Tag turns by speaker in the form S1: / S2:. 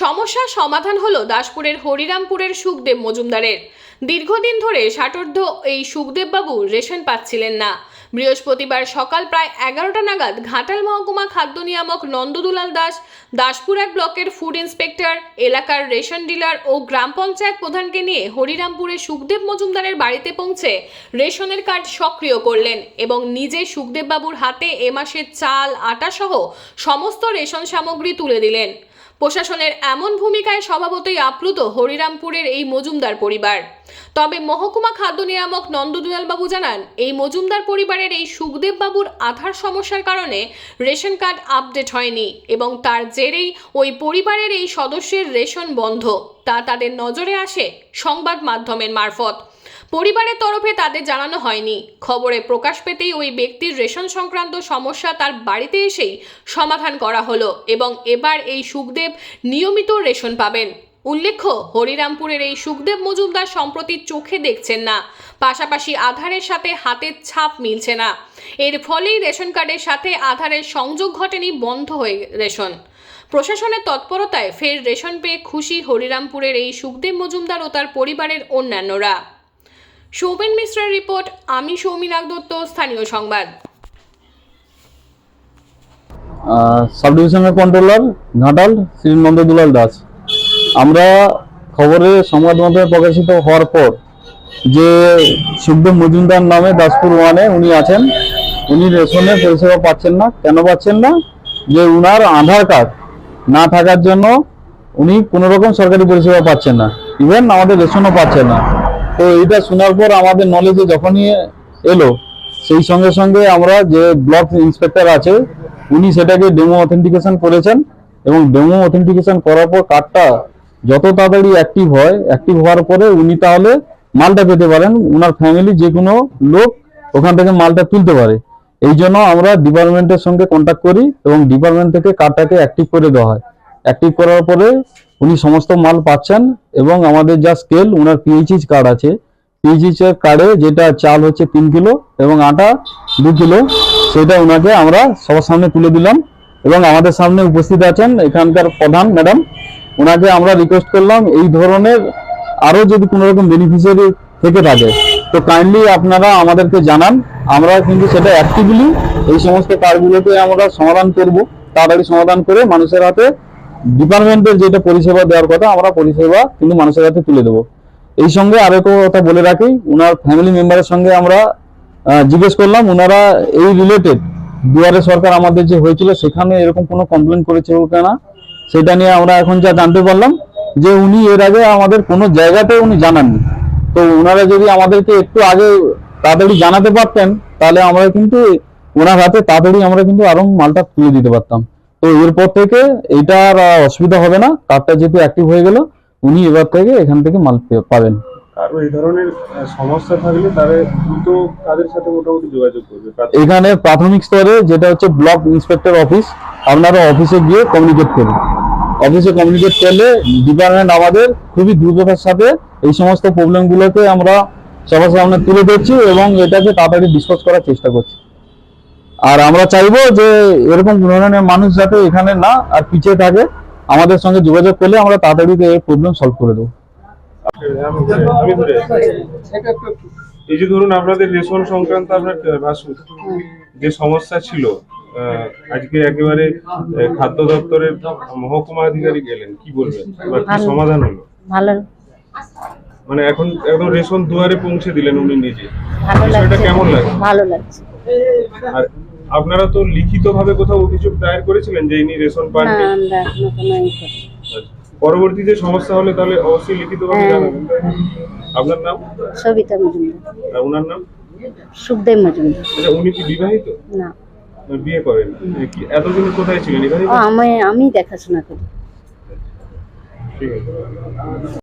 S1: সমস্যার সমাধান হলো দাসপুরের হরিরামপুরের সুখদেব মজুমদারের। দীর্ঘদিন ধরে ষাটোর্ধ এই সুখদেববাবু রেশন পাচ্ছিলেন না। বৃহস্পতিবার সকাল প্রায় এগারোটা নাগাদ ঘাটাল মহকুমা খাদ্য নিয়ামক নন্দদুলাল দাস, দাসপুর এক ব্লকের ফুড ইন্সপেক্টর, এলাকার রেশন ডিলার ও গ্রাম পঞ্চায়েত প্রধানকে নিয়ে হরিরামপুরে সুখদেব মজুমদারের বাড়িতে পৌঁছে রেশনের কার্ড সক্রিয় করলেন এবং নিজে সুখদেববাবুর হাতে এ মাসের চাল, আটা সহ সমস্ত রেশন সামগ্রী তুলে দিলেন। প্রশাসনের এমন ভূমিকায় স্বভাবতই আপ্লুত হরিরামপুরের এই মজুমদার পরিবার। তবে মহকুমা খাদ্য নিয়ামক নন্দদুলাল বাবু জানান, এই মজুমদার পরিবারের এই সুখদেববাবুর আধার সমস্যার কারণে রেশন কার্ড আপডেট হয়নি এবং তার জেরেই ওই পরিবারের এই সদস্যের রেশন বন্ধ। তা তাদের নজরে আসে সংবাদ মাধ্যমের মারফত। পরিবারের তরফে তাদের জানানো হয়নি। খবরে প্রকাশ পেতেই ওই ব্যক্তির রেশন সংক্রান্ত সমস্যা তার বাড়িতে এসেই সমাধান করা হলো এবং এবার এই সুখদেব নিয়মিত রেশন পাবেন। উল্লেখ্য, হরিরামপুরের এই সুখদেব মজুমদার সম্প্রতি চোখে দেখছেন না। পাশাপাশি আধারের সাথে হাতের ছাপ মিলছে না। এর ফলেই রেশন কার্ডের সাথে আধারের সংযোগ ঘটেনি, বন্ধ হয়ে রেশন। প্রশাসনের তৎপরতায় ফের রেশন পেয়ে খুশি হরিরামপুরের এই সুখদেব মজুমদার ও তার পরিবারের অন্যান্যরা। সৌমেন মিশ্রের রিপোর্ট, আমি সৌমিনাগ দত্ত, স্থানীয় সংবাদ।
S2: সাব ডিভিশনের কন্ট্রোলার ঘাটাল শ্রী নন্দদুলাল দাস। আমরা খবরে সংবাদ মাধ্যমে প্রকাশিত হওয়ার পর যে সুখদেব মজুমদার নামে দাসপুর ওয়ানে উনি আছেন, উনি রেশনে পরিষেবা পাচ্ছেন না। কেন পাচ্ছেন না? যে উনার আধার কার্ড না থাকার জন্য উনি কোনো রকম সরকারি পরিষেবা পাচ্ছেন না। ইভেন আমাদের রেশনও পাচ্ছেন না। তো এটা শোনার পর আমাদের নলেজে যখনই এলো, সেই সঙ্গে সঙ্গে আমরা যে ব্লক ইন্সপেক্টর আছে, উনি সেটাকে ডেমো অথেন্টিকেশন করেছেন এবং ডেমো অথেন্টিকেশন করার পর কার্ডটা যত তাড়াতাড়ি অ্যাক্টিভ হয় অ্যাক্টিভ হওয়ার পরে উনি তাহলে মালটা পেতে পারেন। ওনার ফ্যামিলি যে কোনো লোক ওখান থেকে মালটা তুলতে পারে। এই জন্য আমরা ডিপার্টমেন্টের সঙ্গে কন্ট্যাক্ট করি এবং ডিপার্টমেন্ট থেকে কার্ডটাকে অ্যাক্টিভ করে দেওয়া হয়। অ্যাক্টিভ করার পরে উনি সমস্ত মাল পাচ্ছেন এবং আমাদের যা স্কেল ওনার পিএইচইচ কার্ড আছে। পিএইচইচ কার্ডে যেটা চাল হচ্ছে তিন কিলো এবং আটা দু কিলো, সেটা ওনাকে আমরা সবার সামনে তুলে দিলাম। এবং আমাদের সামনে উপস্থিত আছেন এখানকার প্রধান ম্যাডাম। ওনাকে আমরা রিকোয়েস্ট করলাম এই ধরনের আরও যদি কোনো রকম বেনিফিশিয়ারি থেকে থাকে, তো কাইন্ডলি আপনারা আমাদেরকে জানান। আমরা কিন্তু সেটা অ্যাক্টিভলি এই সমস্ত কার্ডগুলোকে আমরা সমাধান করব। তাড়াতাড়ি সমাধান করে মানুষের হাতে ডিপার্টমেন্টের যেটা পরিষেবা দেওয়ার কথা, আমরা পরিষেবা কিন্তু মানুষের হাতে তুলে দেবো। এই সঙ্গে আরও একটা কথা বলে রাখি ওনার ফ্যামিলি মেম্বারের সঙ্গে আমরা জিজ্ঞেস করলাম ওনারা এই রিলেটেড দুয়ারে সরকার আমাদের যে হয়েছিল, সেখানে এরকম কোনো কমপ্লেন করেছিল কিনা? সেটা নিয়ে আমরা এখন যা জানতে পারলাম, যে উনি এর আগে আমাদের কোনো জায়গাতে উনি জানাননি। তো ওনারা যদি আমাদেরকে একটু আগে তাড়াতাড়ি জানাতে পারতেন, তাহলে আমরা কিন্তু ওনার হাতে তাড়াতাড়ি আমরা কিন্তু আরও মালটা তুলে দিতে পারতাম। তো এরপর থেকে এটা আর অসুবিধা হবে না কার্ডটা যেহেতু অ্যাক্টিভ হয়ে গেল উনি এবার থেকে এখান থেকে মাল পাবেন।
S3: এই ধরনের সমস্যা থাকলে তারা দ্রুত তাদের সাথে মোটামুটি যোগাযোগ করবে।
S2: এখানে প্রাথমিক স্তরে যেটা হচ্ছে ব্লক ইন্সপেক্টর অফিস আপনারা অফিসে গিয়ে কমিউনিকেট করুন। অফিসে কমিউনিকেট করলে ডিপার্টমেন্ট আমাদের খুবই দ্রুততার সাথে এই সমস্ত প্রবলেমগুলোকে আমরা সবার সামনে তুলে ধরছি এবং এটাকে তাড়াতাড়ি ডিসকাস করার চেষ্টা করছি। আর আমরা চাইব যে এরকম ধরনের মানুষ যাতে এখানে না আর পিছিয়ে থাকে আমাদের সঙ্গে যোগাযোগ করলে আমরা তাড়াতাড়ি এই প্রবলেম সলভ করে দেবো।
S3: এই যে ধরুন আপনাদের রেশন সংক্রান্ত আপনার আহ, যে সমস্যা ছিল আহ, আজকে একেবারে খাদ্য দপ্তরের মহকুমা আধিকারিক গেলেন কি বলবেন? এবার কি সমাধান হলো?
S4: ভালো।
S3: মানে এখন একদম রেশন দুয়ারে পৌঁছে দিলেন উনি নিজে।
S4: ভালো লাগছে।
S3: কেমন লাগে
S4: ভালো লাগছে।
S3: আর আপনারা তো লিখিত ভাবে কোথাও অভিযোগ দায়ের করেছিলেন যে ইনি রেশন
S4: না আমরা এখনও কোনো ই করিনি।
S3: পরবর্তীতে সমস্যা হলে তাহলে অবশ্যই লিখিত ভাবে
S4: হ্যাঁ।
S3: জানাবেন তাই না? আপনার নাম?
S4: সবিতা মজুমদার।
S3: আর ওনার নাম?
S4: সুখদেব মজুমদার।
S3: আচ্ছা উনি কি বিবাহিত?
S4: না।
S3: না, বিয়ে করেন। কি এতদিন কোথায় ছিলেন? এখানে
S4: ও আমি আমি দেখাশোনা করি।
S3: ঠিক আছে।